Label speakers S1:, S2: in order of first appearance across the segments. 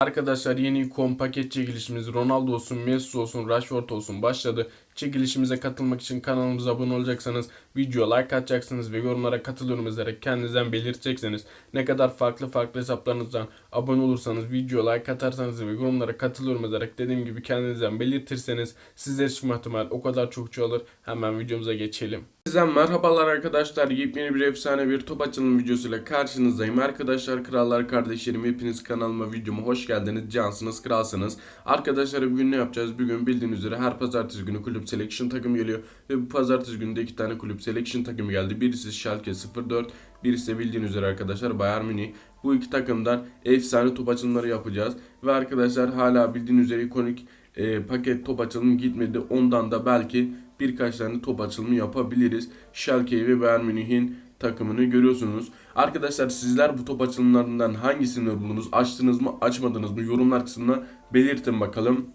S1: Arkadaşlar yeni ikon paket çekilişimiz Ronaldo olsun, Messi olsun, Rashford olsun başladı. Çekilişimize katılmak için kanalımıza abone olacaksanız, videoya like atacaksınız ve yorumlara katılıyorum yazarak kendinizden belirteceksiniz. Ne kadar farklı farklı hesaplarınızdan abone olursanız, videoya like atarsanız ve yorumlara katılıyorum yazarak dediğim gibi kendinizden belirtirseniz sizler çıkma ihtimal o kadar çok çoğalır. Hemen videomuza geçelim. Sizden merhabalar arkadaşlar. Yepyeni bir efsane bir top açılım videosuyla karşınızdayım. Arkadaşlar krallar kardeşlerim hepiniz kanalıma videoma hoş geldiniz. Cansınız kralsınız. Arkadaşlar bugün ne yapacağız? Bugün bildiğiniz üzere her pazartesi günü kulüp selection takım geliyor. Ve bu pazartesi günü de iki tane kulüp selection takımı geldi. Birisi Schalke 04, birisi de bildiğiniz üzere arkadaşlar Bayern Münih. Bu iki takımdan efsane top açılımları yapacağız. Ve arkadaşlar hala bildiğiniz üzere ikonik e, paket top açılımı gitmedi. Ondan da belki birkaç tane top açılımı yapabiliriz. Schalke ve Bayern Münih'in takımını görüyorsunuz. Arkadaşlar sizler bu top açılımlarından hangisini buldunuz? Açtınız mı, açmadınız mı? Yorumlar kısmına belirtin bakalım.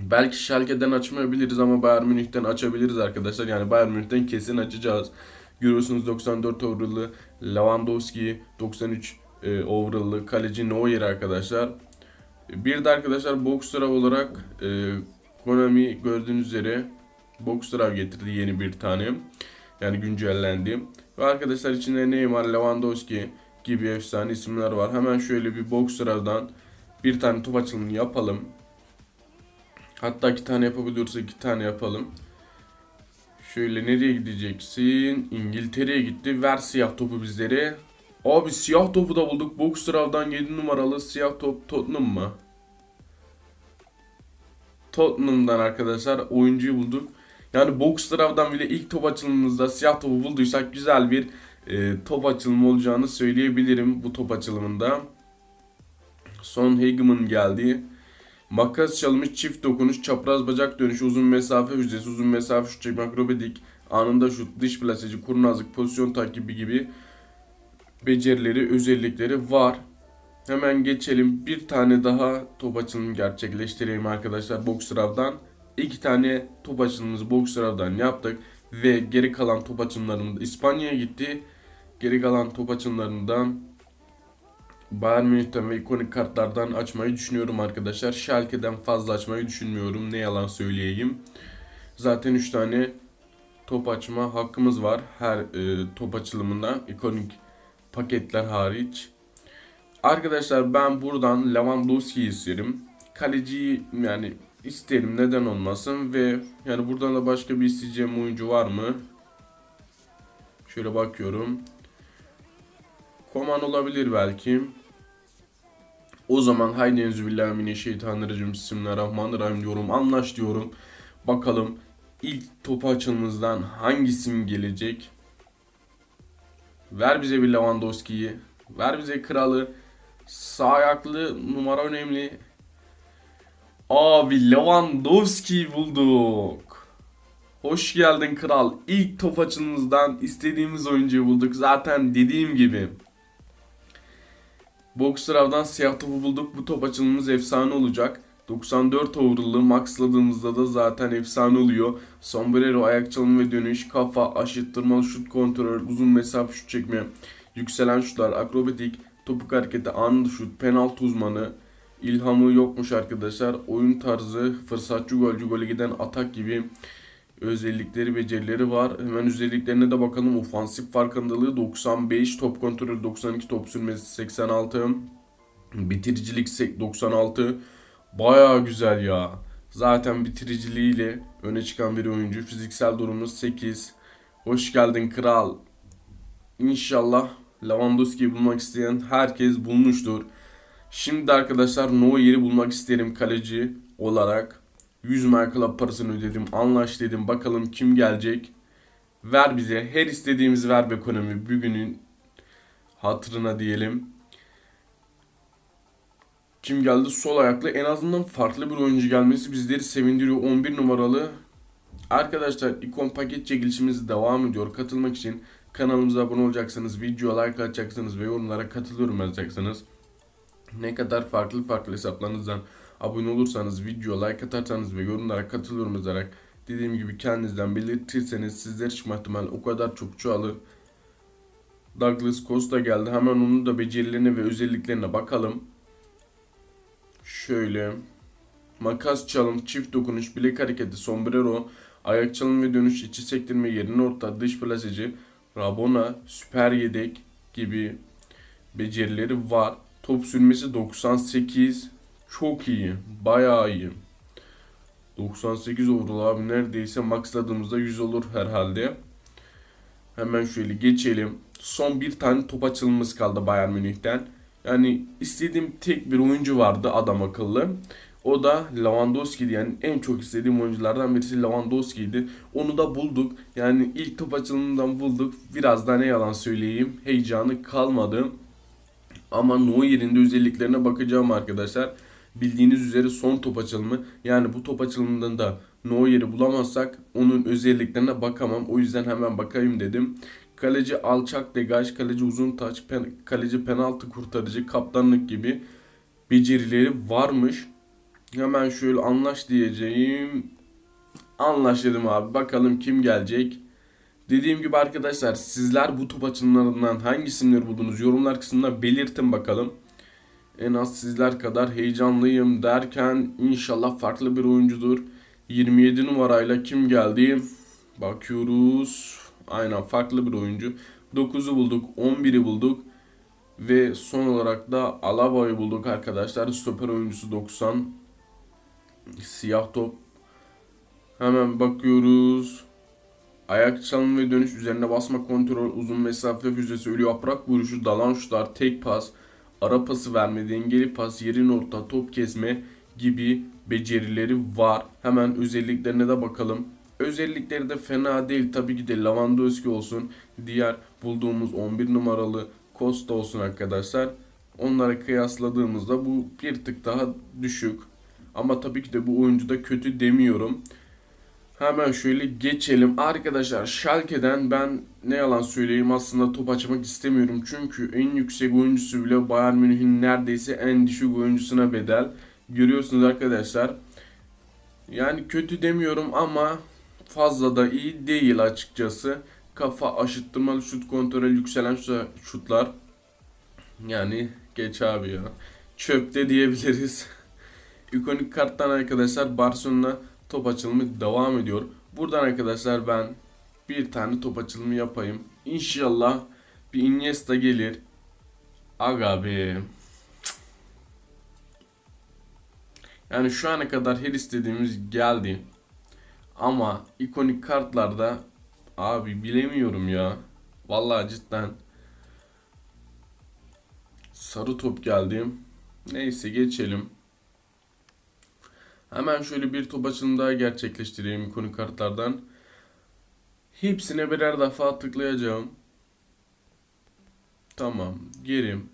S1: Belki Schalke'den açmayabiliriz ama Bayern Münih'ten açabiliriz arkadaşlar. Yani Bayern Münih'ten kesin açacağız. Görüyorsunuz 94 overall'lı Lewandowski, 93 e, overall'lı kaleci Neuer arkadaşlar. Bir de arkadaşlar Boxstraf olarak e, Konami gördüğünüz üzere Boxstraf getirdi yeni bir tane. Yani güncellendi. Ve arkadaşlar içinde Neymar, Lewandowski gibi efsane isimler var. Hemen şöyle bir Boxstraf'dan bir tane top açılımını yapalım. Hatta iki tane yapabiliyorsa iki tane yapalım. Şöyle nereye gideceksin? İngiltere'ye gitti. Ver siyah topu bizlere. Abi siyah topu da bulduk. Boxstraf'dan 7 numaralı siyah top Tottenham mı? Tottenham'dan arkadaşlar oyuncuyu bulduk. Yani Boxstraf'dan bile ilk top açılımımızda siyah topu bulduysak güzel bir e, top açılımı olacağını söyleyebilirim bu top açılımında. Son Hageman geldi. Makas çalmış, çift dokunuş, çapraz bacak dönüşü, uzun mesafe hücresi, uzun mesafe şut çekme, akrobatik, anında şut, dış plaseci, kurnazlık, pozisyon takibi gibi becerileri, özellikleri var. Hemen geçelim. Bir tane daha top açılımı gerçekleştireyim arkadaşlar Boxstraf'dan. İki tane top açılımımızı Boxstraf'dan yaptık. Ve geri kalan top açılımlarında İspanya'ya gitti. Geri kalan top açılımlarından Bayern Münih'ten ve ikonik kartlardan açmayı düşünüyorum arkadaşlar. Schalke'den fazla açmayı düşünmüyorum. Ne yalan söyleyeyim. Zaten 3 tane top açma hakkımız var. Her e, top açılımında ikonik paketler hariç. Arkadaşlar ben buradan Lewandowski'yi isterim. Kaleciyi yani isterim neden olmasın ve yani buradan da başka bir isteyeceğim oyuncu var mı? Şöyle bakıyorum. Koman olabilir belki. O zaman haydi enzübillahimineşşeytanirracim bismillahirrahmanirrahim diyorum. Anlaş diyorum. Bakalım ilk topu açılımızdan hangisi gelecek? Ver bize bir Lewandowski'yi. Ver bize kralı. Sağ ayaklı numara önemli. Abi Lewandowski bulduk. Hoş geldin kral. İlk top açılımızdan istediğimiz oyuncuyu bulduk. Zaten dediğim gibi. Boxstraf'dan siyah topu bulduk. Bu top açılımımız efsane olacak. 94 overall'ı maxladığımızda da zaten efsane oluyor. Sombrero, ayak çalımı ve dönüş, kafa, aşıttırmalı şut kontrol, uzun mesafe şut çekme, yükselen şutlar, akrobatik, topuk hareketi, anında şut, penaltı uzmanı, ilhamı yokmuş arkadaşlar. Oyun tarzı, fırsatçı golcü, gole giden atak gibi özellikleri, becerileri var. Hemen özelliklerine de bakalım. Ofansif farkındalığı 95, top kontrolü 92, top sürmesi 86, bitiricilik 96. Baya güzel ya. Zaten bitiriciliğiyle öne çıkan bir oyuncu. Fiziksel durumu 8. Hoş geldin kral. İnşallah Lewandowski'yi bulmak isteyen herkes bulmuştur. Şimdi arkadaşlar Neuer'i bulmak isterim kaleci olarak. 100 Merkel parasını ödedim. Anlaş dedim. Bakalım kim gelecek. Ver bize. Her istediğimiz ver be ekonomi. Bugünün hatırına diyelim. Kim geldi? Sol ayaklı. En azından farklı bir oyuncu gelmesi bizleri sevindiriyor. 11 numaralı. Arkadaşlar ikon paket çekilişimiz devam ediyor. Katılmak için kanalımıza abone olacaksınız. Videoya like atacaksınız ve yorumlara katılıyorum yazacaksınız. Ne kadar farklı farklı hesaplarınızdan abone olursanız, video like atarsanız ve yorumlara katılıyorum yazarak dediğim gibi kendinizden belirtirseniz sizler çıkma ihtimali o kadar çok çoğalır. Douglas Costa geldi. Hemen onun da becerilerine ve özelliklerine bakalım. Şöyle. Makas çalım, çift dokunuş, bilek hareketi, sombrero, ayak çalım ve dönüş, içi sektirme, yerin orta, dış plaseci, rabona, süper yedek gibi becerileri var. Top sürmesi 98. Çok iyi. Bayağı iyi. 98 overall abi neredeyse maxladığımızda 100 olur herhalde. Hemen şöyle geçelim. Son bir tane top açılımımız kaldı Bayern Münih'ten. Yani istediğim tek bir oyuncu vardı adam akıllı. O da Lewandowski'di. Yani en çok istediğim oyunculardan birisi Lewandowski'ydi. Onu da bulduk. Yani ilk top açılımından bulduk. Biraz da ne yalan söyleyeyim. Heyecanı kalmadı. Ama Neuer'in de özelliklerine bakacağım arkadaşlar. Bildiğiniz üzere son top açılımı. Yani bu top açılımından da Neuer'i bulamazsak onun özelliklerine bakamam. O yüzden hemen bakayım dedim. Kaleci alçak degaj, kaleci uzun taç, pen- kaleci penaltı kurtarıcı, kaptanlık gibi becerileri varmış. Hemen şöyle anlaş diyeceğim. Anlaş dedim abi. Bakalım kim gelecek. Dediğim gibi arkadaşlar sizler bu top açılımlarından hangi isimleri buldunuz yorumlar kısmında belirtin bakalım. En az sizler kadar heyecanlıyım derken inşallah farklı bir oyuncudur. 27 numarayla kim geldi? Bakıyoruz. Aynen farklı bir oyuncu. 9'u bulduk, 11'i bulduk. Ve son olarak da Alaba'yı bulduk arkadaşlar. Stoper oyuncusu 90. Siyah top. Hemen bakıyoruz. Ayak çalım ve dönüş üzerine basma kontrol, uzun mesafe füzesi, ölü yaprak vuruşu, dalan şutlar, tek pas, ara pası verme, dengeli pas, yerin orta, top kesme gibi becerileri var. Hemen özelliklerine de bakalım. Özellikleri de fena değil. Tabii ki de Lewandowski olsun. Diğer bulduğumuz 11 numaralı Costa olsun arkadaşlar. Onlara kıyasladığımızda bu bir tık daha düşük. Ama tabii ki de bu oyuncu da kötü demiyorum. Hemen şöyle geçelim. Arkadaşlar Schalke'den ben ne yalan söyleyeyim aslında top açmak istemiyorum. Çünkü en yüksek oyuncusu bile Bayern Münih'in neredeyse en düşük oyuncusuna bedel. Görüyorsunuz arkadaşlar. Yani kötü demiyorum ama fazla da iyi değil açıkçası. Kafa aşıttırmalı şut kontrol yükselen şut- şutlar. Yani geç abi ya. Çöpte diyebiliriz. İkonik karttan arkadaşlar Barcelona top açılımı devam ediyor. Buradan arkadaşlar ben bir tane top açılımı yapayım. İnşallah bir Iniesta gelir. Aga be. Yani şu ana kadar her istediğimiz geldi. Ama ikonik kartlarda abi bilemiyorum ya. Vallahi cidden sarı top geldi. Neyse geçelim. Hemen şöyle bir top açılımı daha gerçekleştireyim ikonik kartlardan. Hepsine birer defa tıklayacağım. Tamam. Gerim.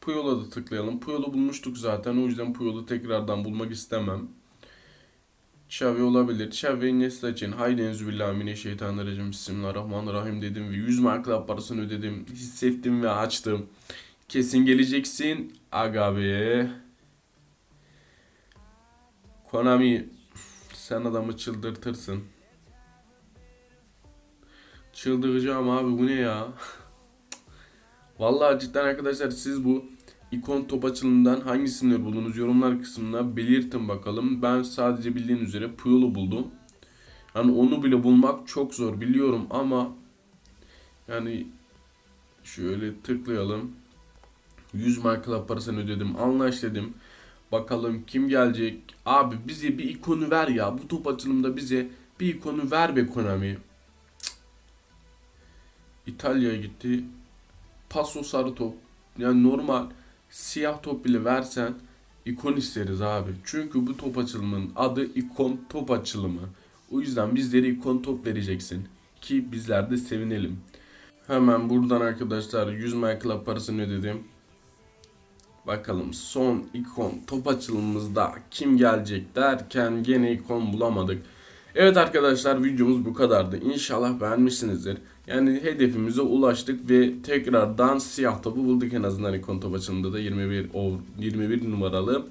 S1: Puyol'a da tıklayalım. Puyol'u bulmuştuk zaten. O yüzden Puyol'u tekrardan bulmak istemem. Xavi olabilir. Xavi Iniesta için haydi enzübillahimineşşeytanirracim Bismillahirrahmanirrahim dedim ve 100 markla parasını ödedim. Hissettim ve açtım. Kesin geleceksin. Aga be. Konami sen adamı çıldırtırsın. Çıldıracağım abi bu ne ya? Vallahi cidden arkadaşlar siz bu ikon top açılımından hangi isimleri buldunuz yorumlar kısmına belirtin bakalım. Ben sadece bildiğin üzere Puyol'u buldum. Yani onu bile bulmak çok zor biliyorum ama yani şöyle tıklayalım. 100 markla parasını ödedim. Anlaş dedim. Bakalım kim gelecek. Abi bize bir ikonu ver ya. Bu top açılımda bize bir ikonu ver be Konami. İtalya'ya gitti. Paso sarı top. Yani normal siyah top bile versen ikon isteriz abi. Çünkü bu top açılımının adı ikon top açılımı. O yüzden bizlere ikon top vereceksin. Ki bizler de sevinelim. Hemen buradan arkadaşlar 100 MyClub parasını ödedim. Bakalım son ikon top açılımımızda kim gelecek derken gene ikon bulamadık. Evet arkadaşlar videomuz bu kadardı. İnşallah beğenmişsinizdir. Yani hedefimize ulaştık ve tekrardan siyah topu bulduk en azından ikon top açılımında da 21 o 21 numaralı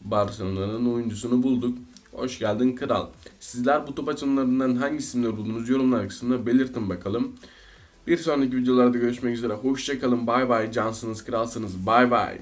S1: Barcelona'nın oyuncusunu bulduk. Hoş geldin kral. Sizler bu top açılımlarından hangi isimleri buldunuz yorumlar kısmında belirtin bakalım. Bir sonraki videolarda görüşmek üzere. Hoşçakalın. Bay bay. Cansınız, kralsınız. Bay bay.